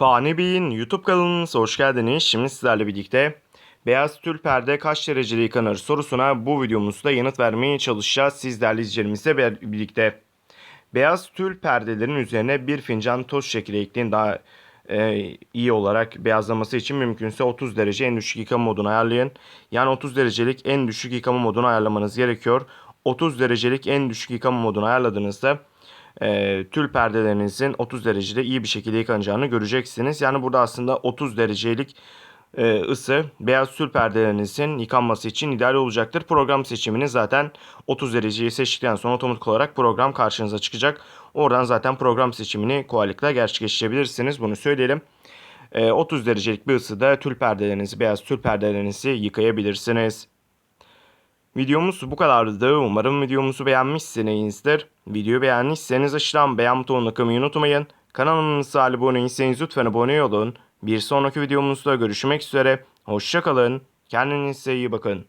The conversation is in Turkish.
Fani Bey'in YouTube kanalınıza hoş geldiniz. Şimdi sizlerle birlikte beyaz tül perde kaç derecede yıkanır sorusuna bu videomuzda yanıt vermeye çalışacağız. Siz değerli izleyicilerimizle birlikte. Beyaz tül perdelerin üzerine bir fincan toz şekeri ekleyin daha e, iyi olarak beyazlaması için mümkünse 30 derece en düşük yıkama modunu ayarlayın. Yani 30 derecelik en düşük yıkama modunu ayarlamanız gerekiyor. 30 derecelik en düşük yıkama modunu ayarladığınızda e, tül perdelerinizin 30 derecede iyi bir şekilde yıkanacağını göreceksiniz. Yani burada aslında 30 derecelik e, ısı beyaz tül perdelerinizin yıkanması için ideal olacaktır. Program seçimini zaten 30 dereceyi seçtikten sonra otomatik olarak program karşınıza çıkacak. Oradan zaten program seçimini kolaylıkla gerçekleştirebilirsiniz. Bunu söyleyelim. E, 30 derecelik bir ısıda tül perdelerinizi, beyaz tül perdelerinizi yıkayabilirsiniz. Videomuz bu kadardı. Umarım videomuzu beğenmişsinizdir. Videoyu beğendiyseniz aşağıdan beğen butonuna kılmayı unutmayın. Kanalımıza abone değilseniz lütfen abone olun. Bir sonraki videomuzda görüşmek üzere. Hoşçakalın. Kendinize iyi bakın.